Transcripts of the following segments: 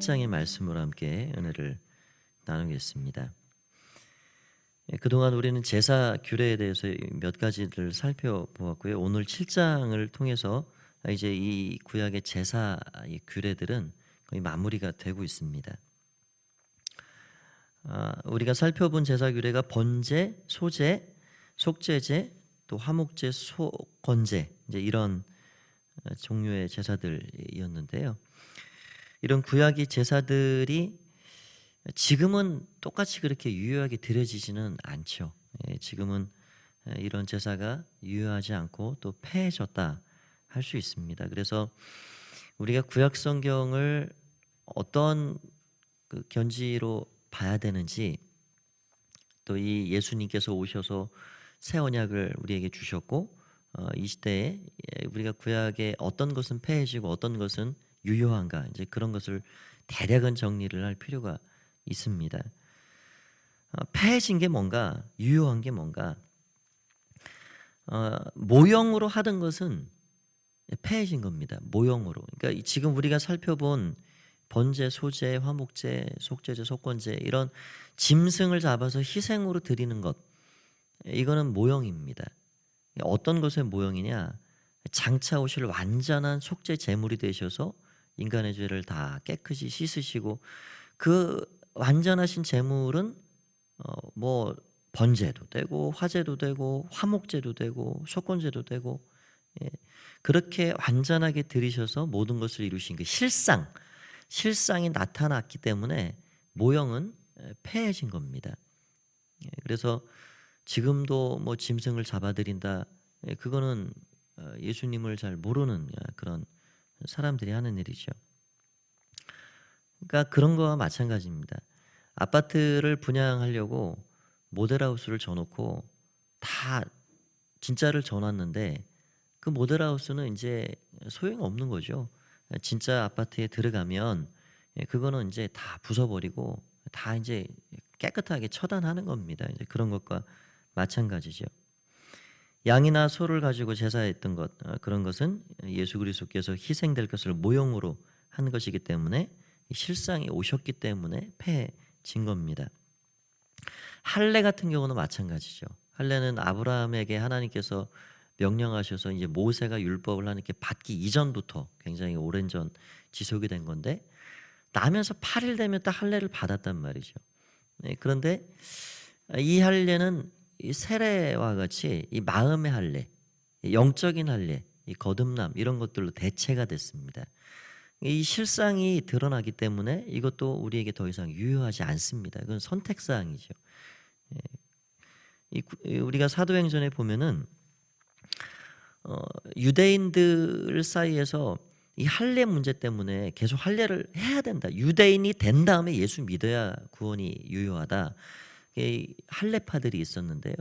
7장의 말씀으로 함께 은혜를 나누겠습니다. 예, 그동안 우리는 제사 규례에 대해서 몇 가지를 살펴보았고요. 오늘 7장을 통해서 이제 이 구약의 제사 의 규례들은 거의 마무리가 되고 있습니다. 아, 우리가 살펴본 제사 규례가 번제, 소제, 속제제, 또 화목제, 소건제 이제 이런 어, 종류의 제사들이었는데요. 이런 구약의 제사들이 지금은 똑같이 그렇게 유효하게 드려지지는 않죠. 예, 지금은 이런 제사가 유효하지 않고 또 폐해졌다 할 수 있습니다. 그래서 우리가 구약 성경을 어떤 그 견지로 봐야 되는지 또 이 예수님께서 오셔서 새 언약을 우리에게 주셨고 어, 이 시대에 예, 우리가 구약에 어떤 것은 폐해지고 어떤 것은 유효한가 이제 그런 것을 대략은 정리를 할 필요가 있습니다. 어, 폐해진 게 뭔가 유효한 게 뭔가 어, 모형으로 하던 것은 폐해진 겁니다. 모형으로. 그러니까 지금 우리가 살펴본 번제, 소제, 화목제, 속제제, 속건제 이런 짐승을 잡아서 희생으로 드리는 것 이거는 모형입니다. 어떤 것의 모형이냐? 장차 오실 완전한 속죄 제물이 되셔서 인간의 죄를 다 깨끗이 씻으시고 그 완전하신 제물은 어 뭐 번제도 되고 화제도 되고 화목제도 되고 속건제도 되고 예. 그렇게 완전하게 드리셔서 모든 것을 이루신 그 실상 실상이 나타났기 때문에 모형은 폐해진 겁니다. 예. 그래서 지금도 뭐 짐승을 잡아들인다 예, 그거는 어, 예수님을 잘 모르는 그런 사람들이 하는 일이죠. 그러니까 그런 거와 마찬가지입니다. 아파트를 분양하려고 모델하우스를 져놓고 다 진짜를 져놨는데 그 모델하우스는 이제 소용 없는 거죠. 진짜 아파트에 들어가면 예, 그거는 이제 다 부숴버리고 다 이제 깨끗하게 처단하는 겁니다. 이제 그런 것과 마찬가지죠. 양이나 소를 가지고 제사했던 것 어, 그런 것은 예수 그리스도께서 희생될 것을 모형으로 한 것이기 때문에 실상이 오셨기 때문에 폐해진 겁니다. 할례 같은 경우는 마찬가지죠. 할례는 아브라함에게 하나님께서 명령하셔서 이제 모세가 율법을 하나님께 받기 이전부터 굉장히 오랜 전 지속이 된 건데 나면서 8일 되면 딱 할례를 받았단 말이죠. 네, 그런데 이 할례는 이 세례와 같이 이 마음의 할례, 영적인 할례, 이 거듭남 이런 것들로 대체가 됐습니다. 이 실상이 드러나기 때문에 이것도 우리에게 더 이상 유효하지 않습니다. 그건 선택 사항이죠. 예. 우리가 사도행전에 보면은 어, 유대인들 사이에서 이 할례 문제 때문에 계속 할례를 해야 된다. 유대인이 된 다음에 예수 믿어야 구원이 유효하다. 할례파들이 있었는데요.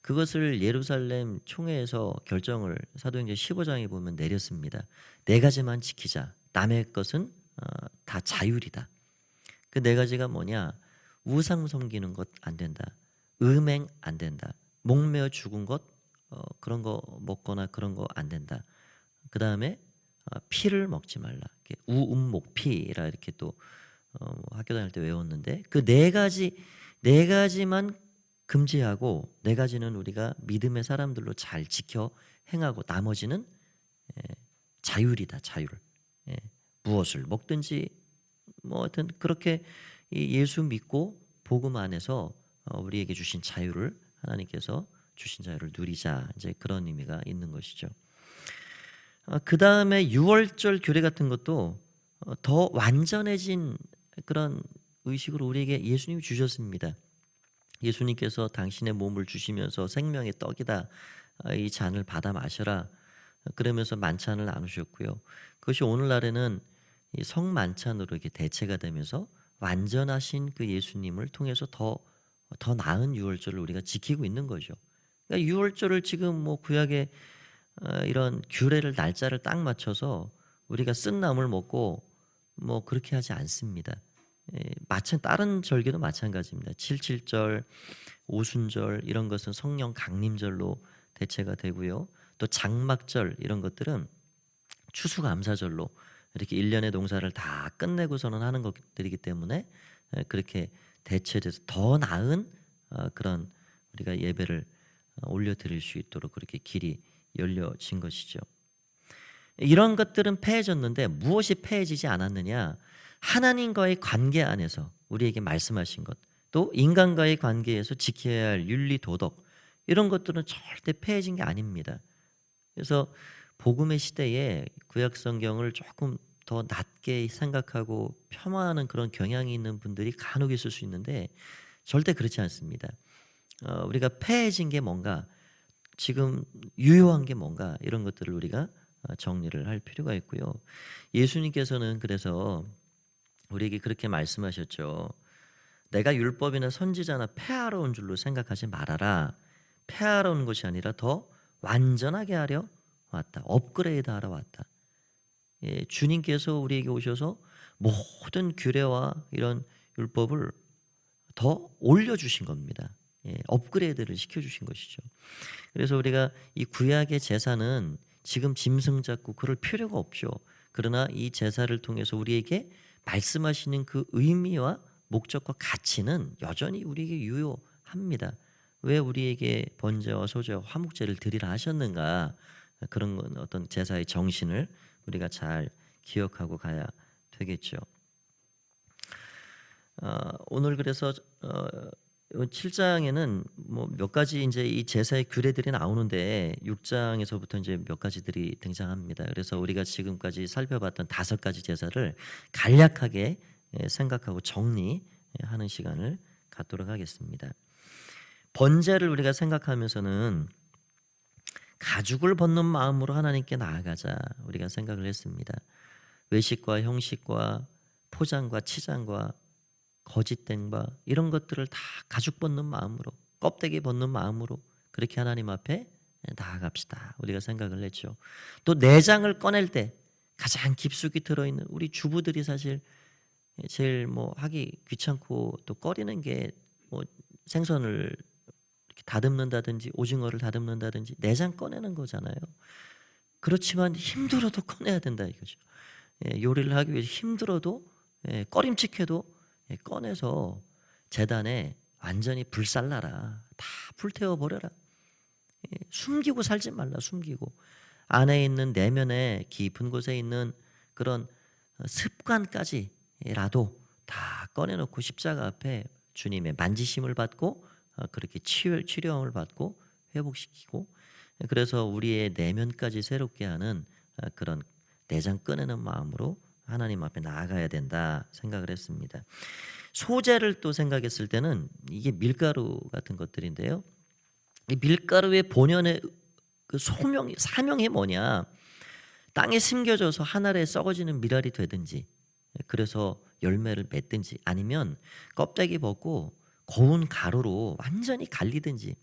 그것을 예루살렘 총회에서 결정을 사도행전 15장에 보면 내렸습니다. 네 가지만 지키자. 남의 것은 어, 다 자율이다. 그 네 가지가 뭐냐? 우상 섬기는 것 안 된다. 음행 안 된다. 목매어 죽은 것 어, 그런 거 먹거나 그런 거 안 된다. 그 다음에 어, 피를 먹지 말라. 우음목피라 이렇게 또 어, 뭐 학교 다닐 때 외웠는데 그 네 가지 네 가지만 금지하고 네 가지는 우리가 믿음의 사람들로 잘 지켜 행하고 나머지는 예, 자율이다 자율. 예, 무엇을 먹든지 뭐 하여튼 그렇게 예수 믿고 복음 안에서 어, 우리에게 주신 자유를 하나님께서 주신 자유를 누리자 이제 그런 의미가 있는 것이죠. 어, 그 다음에 6월절 규례 같은 것도 어, 더 완전해진 그런 의식으로 우리에게 예수님이 주셨습니다. 예수님께서 당신의 몸을 주시면서 생명의 떡이다 이 잔을 받아 마셔라 그러면서 만찬을 나누셨고요. 그것이 오늘날에는 성만찬으로 이렇게 대체가 되면서 완전하신 그 예수님을 통해서 더 더 나은 유월절을 우리가 지키고 있는 거죠. 그러니까 유월절을 지금 뭐 구약의 어, 이런 규례를 날짜를 딱 맞춰서 우리가 쓴 나물 먹고 뭐 그렇게 하지 않습니다. 예, 마찬 다른 절기도 마찬가지입니다. 칠칠절, 오순절 이런 것은 성령 강림절로 대체가 되고요. 또 장막절 이런 것들은 추수감사절로 이렇게 일년의 농사를 다 끝내고서는 하는 것들이기 때문에 에, 그렇게 대체돼서 더 나은 어, 그런 우리가 예배를 어, 올려드릴 수 있도록 그렇게 길이 열려진 것이죠. 이런 것들은 패해졌는데 무엇이 패해지지 않았느냐? 하나님과의 관계 안에서 우리에게 말씀하신 것, 또 인간과의 관계에서 지켜야 할 윤리 도덕 이런 것들은 절대 패해진 게 아닙니다. 그래서 복음의 시대에 구약 성경을 조금 더 낮게 생각하고 폄하하는 그런 경향이 있는 분들이 간혹 있을 수 있는데 절대 그렇지 않습니다. 어, 우리가 패해진 게 뭔가 지금 유효한 게 뭔가 이런 것들을 우리가 어, 정리를 할 필요가 있고요. 예수님께서는 그래서 우리에게 그렇게 말씀하셨죠. 내가 율법이나 선지자나 폐하러 온 줄로 생각하지 말아라. 폐하러 온 것이 아니라 더 완전하게 하려 왔다. 업그레이드 하러 왔다. 예, 주님께서 우리에게 오셔서 모든 규례와 이런 율법을 더 올려주신 겁니다. 예, 업그레이드를 시켜주신 것이죠. 그래서 우리가 이 구약의 제사는 지금 짐승 잡고 그럴 필요가 없죠. 그러나 이 제사를 통해서 우리에게 말씀하시는 그 의미와 목적과 가치는 여전히 우리에게 유효합니다. 왜 우리에게 번제와 소제와 화목제를 드리라 하셨는가? 그런 건 어떤 제사의 정신을 우리가 잘 기억하고 가야 되겠죠. 어, 오늘 그래서 어, 7장에는 뭐 몇 가지 이제 이 제사의 규례들이 나오는데 6장에서부터 이제 몇 가지들이 등장합니다. 그래서 우리가 지금까지 살펴봤던 다섯 가지 제사를 간략하게 예, 생각하고 정리하는 시간을 갖도록 하겠습니다. 번제를 우리가 생각하면서는 가죽을 벗는 마음으로 하나님께 나아가자 우리가 생각을 했습니다. 외식과 형식과 포장과 치장과 거짓된 바 이런 것들을 다 가죽 벗는 마음으로 껍데기 벗는 마음으로 그렇게 하나님 앞에 나아갑시다. 우리가 생각을 했죠. 또 내장을 꺼낼 때 가장 깊숙이 들어있는 우리 주부들이 사실 제일 뭐 하기 귀찮고 또 꺼리는 게 뭐 생선을 다듬는다든지 오징어를 다듬는다든지 내장 꺼내는 거잖아요. 그렇지만 힘들어도 꺼내야 된다 이거죠. 예, 요리를 하기 위해 힘들어도 예, 꺼림칙해도 예, 꺼내서 재단에 완전히 불살라라. 다 불태워 버려라. 예, 숨기고 살지 말라. 숨기고 안에 있는 내면에 깊은 곳에 있는 그런 습관까지라도 다 꺼내놓고 십자가 앞에 주님의 만지심을 받고 어, 그렇게 치료, 치료함을 받고 회복시키고 그래서 우리의 내면까지 새롭게 하는 어, 그런 내장 꺼내는 마음으로 하나님 앞에 나아가야 된다 생각을 했습니다. 소재를 또 생각했을 때는 이게 밀가루 같은 것들인데요. 이 밀가루의 본연의 그 소명이 사명이 뭐냐? 땅에 심겨져서 하늘에 썩어지는 미랄이 되든지 그래서 열매를 맺든지 아니면 껍데기 벗고 고운 가루로 완전히 갈리든지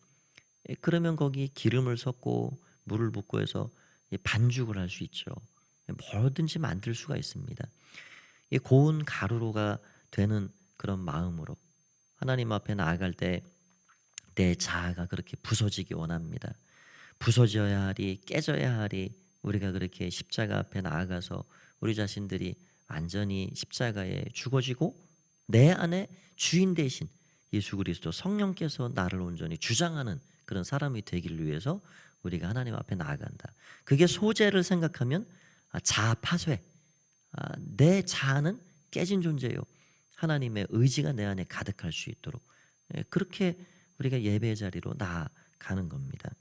그러면 거기 기름을 섞고 물을 붓고 해서 반죽을 할 수 있죠. 뭐든지 만들 수가 있습니다. 이 고운 가루로가 되는 그런 마음으로 하나님 앞에 나아갈 때 내 자아가 그렇게 부서지기 원합니다. 부서져야 하리 깨져야 하리 우리가 그렇게 십자가 앞에 나아가서 우리 자신들이 완전히 십자가에 죽어지고 내 안에 주인 대신 예수 그리스도 성령께서 나를 온전히 주장하는 그런 사람이 되기를 위해서 우리가 하나님 앞에 나아간다. 그게 소재를 생각하면 아, 자아 파쇄. 아, 내 자아는 깨진 존재요. 하나님의 의지가 내 안에 가득할 수 있도록 예, 그렇게 우리가 예배 자리로 나아가는 겁니다.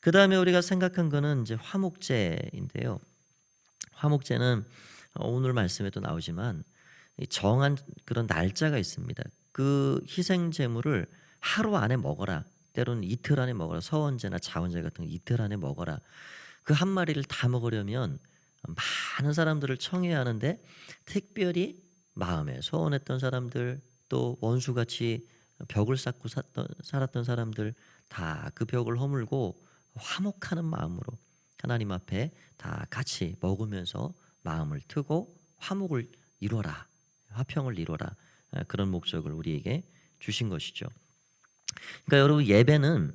그 다음에 우리가 생각한 거는 이제 화목제인데요. 화목제는 오늘 말씀에도 나오지만 정한 그런 날짜가 있습니다. 그 희생 제물을 하루 안에 먹어라. 때로는 이틀 안에 먹어라. 서원제나 자원제 같은 거 이틀 안에 먹어라. 그 한 마리를 다 먹으려면 많은 사람들을 청해야 하는데 특별히 마음에 소원했던 사람들 또 원수같이 벽을 쌓고 살았던, 살았던 사람들 다 그 벽을 허물고 화목하는 마음으로 하나님 앞에 다 같이 먹으면서 마음을 트고 화목을 이루어라 화평을 이루어라 그런 목적을 우리에게 주신 것이죠. 그러니까 여러분 예배는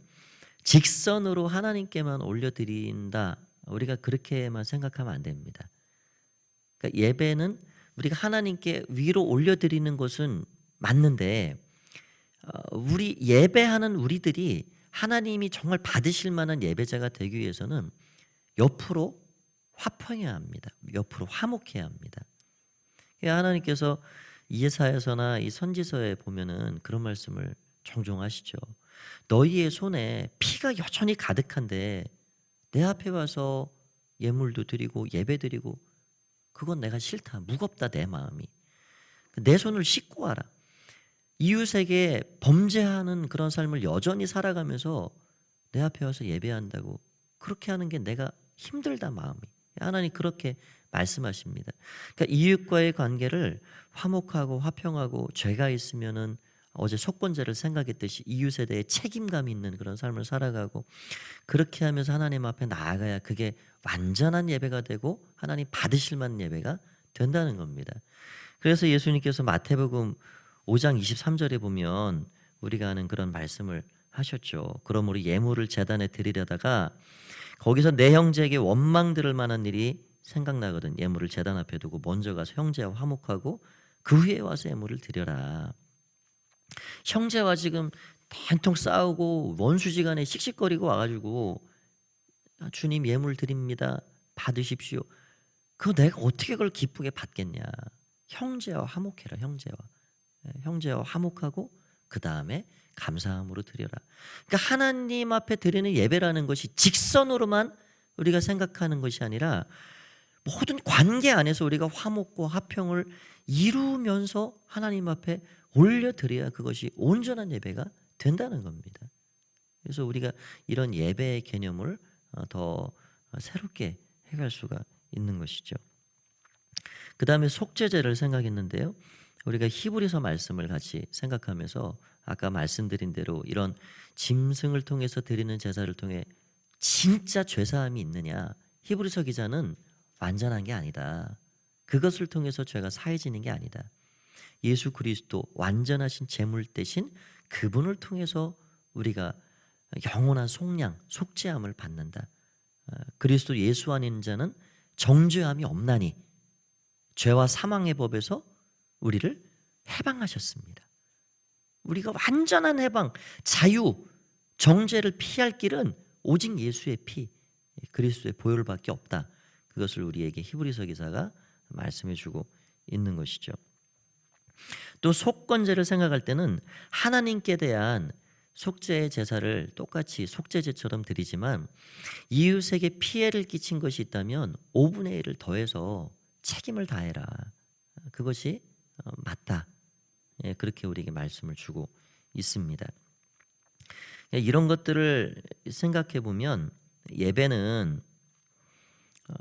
직선으로 하나님께만 올려드린다. 우리가 그렇게만 생각하면 안 됩니다. 그러니까 예배는 우리가 하나님께 위로 올려드리는 것은 맞는데 어, 우리 예배하는 우리들이 하나님이 정말 받으실 만한 예배자가 되기 위해서는 옆으로 화평해야 합니다. 옆으로 화목해야 합니다. 그러니까 하나님께서 이사야서나 이 선지서에 보면은 그런 말씀을 종종 하시죠. 너희의 손에 피가 여전히 가득한데 내 앞에 와서 예물도 드리고 예배 드리고 그건 내가 싫다. 무겁다 내 마음이. 내 손을 씻고 와라. 이웃에게 범죄하는 그런 삶을 여전히 살아가면서 내 앞에 와서 예배한다고 그렇게 하는 게 내가 힘들다 마음이. 하나님 그렇게 말씀하십니다. 그러니까 이웃과의 관계를 화목하고 화평하고 죄가 있으면은 어제 속건제를 생각했듯이 이웃에 대해 책임감 있는 그런 삶을 살아가고 그렇게 하면서 하나님 앞에 나아가야 그게 완전한 예배가 되고 하나님 받으실 만한 예배가 된다는 겁니다. 그래서 예수님께서 마태복음 5장 23절에 보면 우리가 아는 그런 말씀을 하셨죠. 그러므로 예물을 재단에 드리려다가 거기서 내 형제에게 원망 들을 만한 일이 생각나거든. 예물을 재단 앞에 두고 먼저 가서 형제와 화목하고 그 후에 와서 예물을 드려라. 형제와 지금 단통 싸우고 원수지간에 씩씩거리고 와가지고 아, 주님 예물 드립니다. 받으십시오. 그거 내가 어떻게 그걸 기쁘게 받겠냐. 형제와 화목해라. 형제와 예, 형제와 화목하고 그 다음에 감사함으로 드려라. 그러니까 하나님 앞에 드리는 예배라는 것이 직선으로만 우리가 생각하는 것이 아니라 모든 관계 안에서 우리가 화목과 화평을 이루면서 하나님 앞에 올려드려야 그것이 온전한 예배가 된다는 겁니다. 그래서 우리가 이런 예배의 개념을 어, 더 새롭게 해갈 수가 있는 것이죠. 그 다음에 속죄제를 생각했는데요. 우리가 히브리서 말씀을 같이 생각하면서 아까 말씀드린 대로 이런 짐승을 통해서 드리는 제사를 통해 진짜 죄사함이 있느냐? 히브리서 기자는 완전한 게 아니다. 그것을 통해서 죄가 사해지는 게 아니다. 예수 그리스도 완전하신 제물 대신 그분을 통해서 우리가 영원한 속량, 속죄함을 받는다. 어, 그리스도 예수 안인 자는 정죄함이 없나니 죄와 사망의 법에서 우리를 해방하셨습니다. 우리가 완전한 해방, 자유, 정죄를 피할 길은 오직 예수의 피, 그리스도의 보혈밖에 없다. 그것을 우리에게 히브리서 기사가 말씀해 주고 있는 것이죠. 또 속건제를 생각할 때는 하나님께 대한 속죄의 제사를 똑같이 속죄제처럼 드리지만 이웃에게 피해를 끼친 것이 있다면 5분의 1을 더해서 책임을 다해라. 그것이 어, 맞다. 예, 그렇게 우리에게 말씀을 주고 있습니다. 예, 이런 것들을 생각해 보면 예배는 어,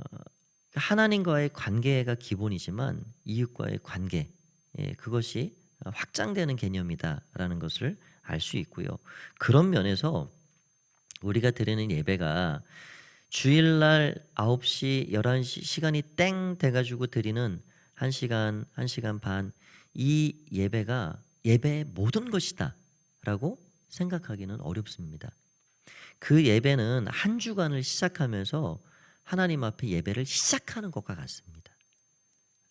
하나님과의 관계가 기본이지만 이웃과의 관계 예, 그것이 확장되는 개념이다라는 것을 알 수 있고요. 그런 면에서 우리가 드리는 예배가 주일날 9시, 11시 시간이 땡 돼가지고 드리는 1시간, 1시간 반 이 예배가 예배의 모든 것이다 라고 생각하기는 어렵습니다. 그 예배는 한 주간을 시작하면서 하나님 앞에 예배를 시작하는 것과 같습니다.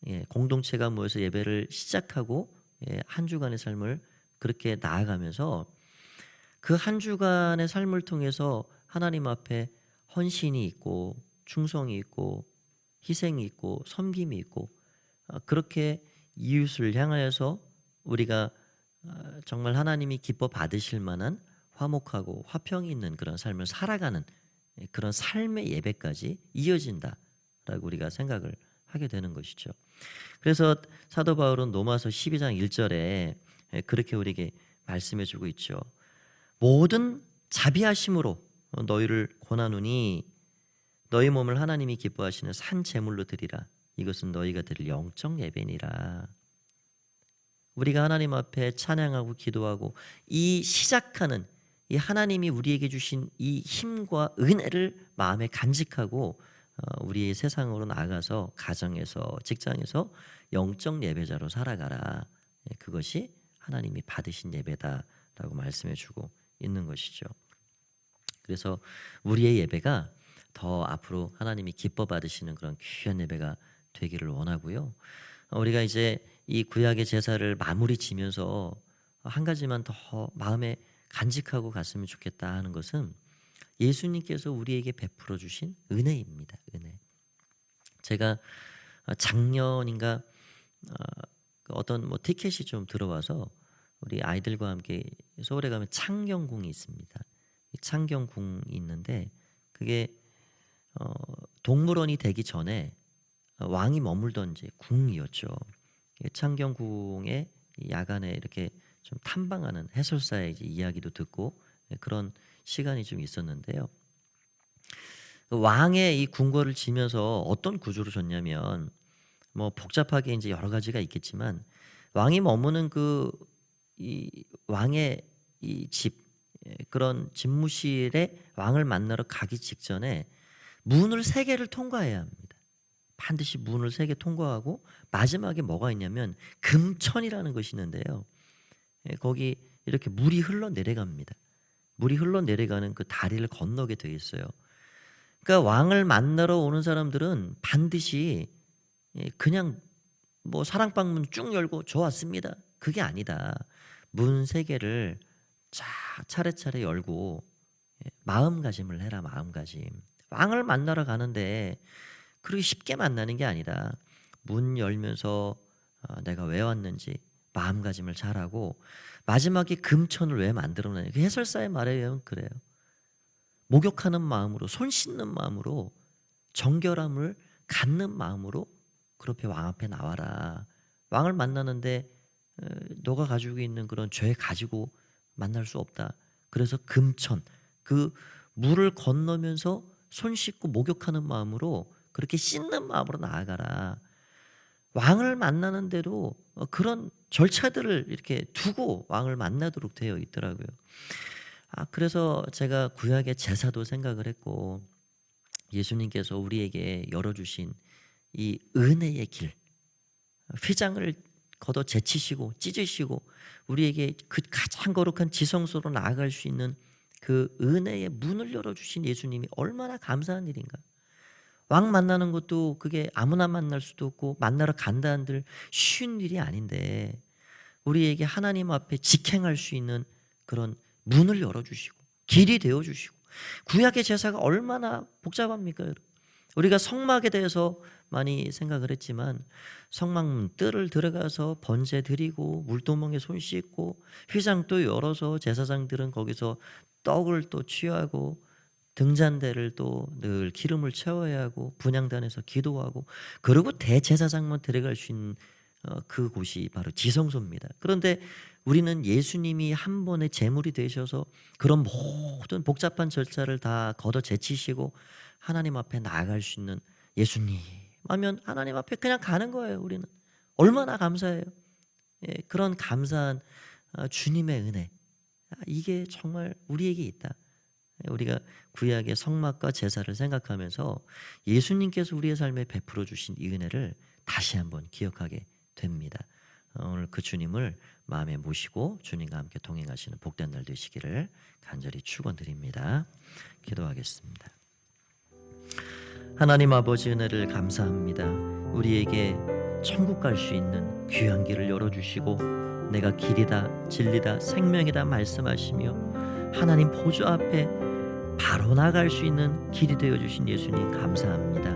예, 공동체가 모여서 예배를 시작하고 예, 한 주간의 삶을 그렇게 나아가면서 그 한 주간의 삶을 통해서 하나님 앞에 헌신이 있고 충성이 있고 희생이 있고 섬김이 있고 어, 그렇게 이웃을 향하여서 우리가 어, 정말 하나님이 기뻐 받으실 만한 화목하고 화평이 있는 그런 삶을 살아가는 예, 그런 삶의 예배까지 이어진다라고 우리가 생각을 하게 되는 것이죠. 그래서 사도 바울은 로마서 12장 1절에 예, 그렇게 우리에게 말씀해 주고 있죠. 모든 자비하심으로 너희를 권하노니 너희 몸을 하나님이 기뻐하시는 산 제물로 드리라. 이것은 너희가 드릴 영적 예배니라. 우리가 하나님 앞에 찬양하고 기도하고 이 시작하는 이 하나님이 우리에게 주신 이 힘과 은혜를 마음에 간직하고 어, 우리의 세상으로 나가서 가정에서 직장에서 영적 예배자로 살아가라. 예, 그것이 하나님이 받으신 예배다라고 말씀해 주고 있는 것이죠. 그래서 우리의 예배가 더 앞으로 하나님이 기뻐 받으시는 그런 귀한 예배가 되기를 원하고요. 어, 우리가 이제 이 구약의 제사를 마무리 지면서 한 가지만 더 마음에 간직하고 갔으면 좋겠다 하는 것은 예수님께서 우리에게 베풀어 주신 은혜입니다. 은혜. 제가 작년인가 어, 그 어떤 뭐 티켓이 좀 들어와서 우리 아이들과 함께 서울에 가면 창경궁이 있습니다. 이 창경궁이 있는데 그게 어, 동물원이 되기 전에 왕이 머물던 이제 궁이었죠. 이 창경궁에 이 야간에 이렇게 좀 탐방하는 해설사의 이야기도 듣고 그런 시간이 좀 있었는데요. 그 왕의 이 궁궐을 지면서 어떤 구조로 졌냐면 뭐 복잡하게 이제 여러 가지가 있겠지만 왕이 머무는 그 이 왕의 이 집 그런 집무실에 왕을 만나러 가기 직전에 문을 세 개를 통과해야 합니다. 반드시 문을 세 개 통과하고 마지막에 뭐가 있냐면 금천이라는 것이 있는데요. 예, 거기 이렇게 물이 흘러 내려갑니다. 물이 흘러 내려가는 그 다리를 건너게 되어 있어요. 그러니까 왕을 만나러 오는 사람들은 반드시 예, 그냥 뭐 사랑방문 쭉 열고 좋았습니다. 그게 아니다. 문 세 개를 자 차례차례 열고 예, 마음가짐을 해라 마음가짐. 왕을 만나러 가는데 그렇게 쉽게 만나는 게 아니다. 문 열면서 어, 내가 왜 왔는지 마음가짐을 잘하고 마지막에 금천을 왜 만들어내냐. 그 해설사의 말에 의하면 그래요. 목욕하는 마음으로 손 씻는 마음으로 정결함을 갖는 마음으로 그렇게 왕 앞에 나와라. 왕을 만나는데 어, 너가 가지고 있는 그런 죄 가지고 만날 수 없다. 그래서 금천 그 물을 건너면서 손 씻고 목욕하는 마음으로 그렇게 씻는 마음으로 나아가라. 왕을 만나는데도 어, 그런 절차들을 이렇게 두고 왕을 만나도록 되어 있더라고요. 아 그래서 제가 구약의 제사도 생각을 했고 예수님께서 우리에게 열어주신 이 은혜의 길, 휘장을 걷어 제치시고 찢으시고 우리에게 그 가장 거룩한 지성소로 나아갈 수 있는 그 은혜의 문을 열어주신 예수님이 얼마나 감사한 일인가. 왕 만나는 것도 그게 아무나 만날 수도 없고 만나러 간다 한들 쉬운 일이 아닌데 우리에게 하나님 앞에 직행할 수 있는 그런 문을 열어주시고 길이 되어주시고 구약의 제사가 얼마나 복잡합니까 우리가 성막에 대해서 많이 생각을 했지만 성막문 뜰을 들어가서 번제 드리고 물도멍에 손 씻고 휘장 또 열어서 제사장들은 거기서 떡을 또 취하고 등잔대를 또 늘 기름을 채워야 하고 분양단에서 기도하고 그리고 대제사장만 들어갈 수 있는 어, 그 곳이 바로 지성소입니다. 그런데 우리는 예수님이 한 번의 제물이 되셔서 그런 모든 복잡한 절차를 다 걷어 제치시고 하나님 앞에 나아갈 수 있는 예수님 하면 하나님 앞에 그냥 가는 거예요. 우리는 얼마나 감사해요. 예, 그런 감사한 어, 주님의 은혜 아, 이게 정말 우리에게 있다. 예, 우리가 구약의 성막과 제사를 생각하면서 예수님께서 우리의 삶에 베풀어 주신 이 은혜를 다시 한번 기억하게 됩니다. 어, 오늘 그 주님을 마음에 모시고 주님과 함께 동행하시는 복된 날 되시기를 간절히 축원드립니다. 기도하겠습니다. 하나님 아버지 은혜를 감사합니다. 우리에게 천국 갈 수 있는 귀한 길을 열어 주시고 내가 길이다 진리다 생명이다 말씀하시며 하나님 보좌 앞에 바로 나갈 수 있는 길이 되어 주신 예수님 감사합니다.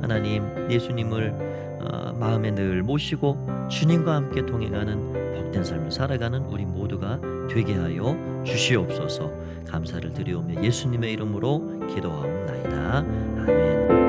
하나님 예수님을 어, 마음에 늘 모시고 주님과 함께 동행하는 복된 삶을 살아가는 우리 모두가 되게 하여 주시옵소서. 감사를 드리오며 예수님의 이름으로 기도하옵나이다. 아멘.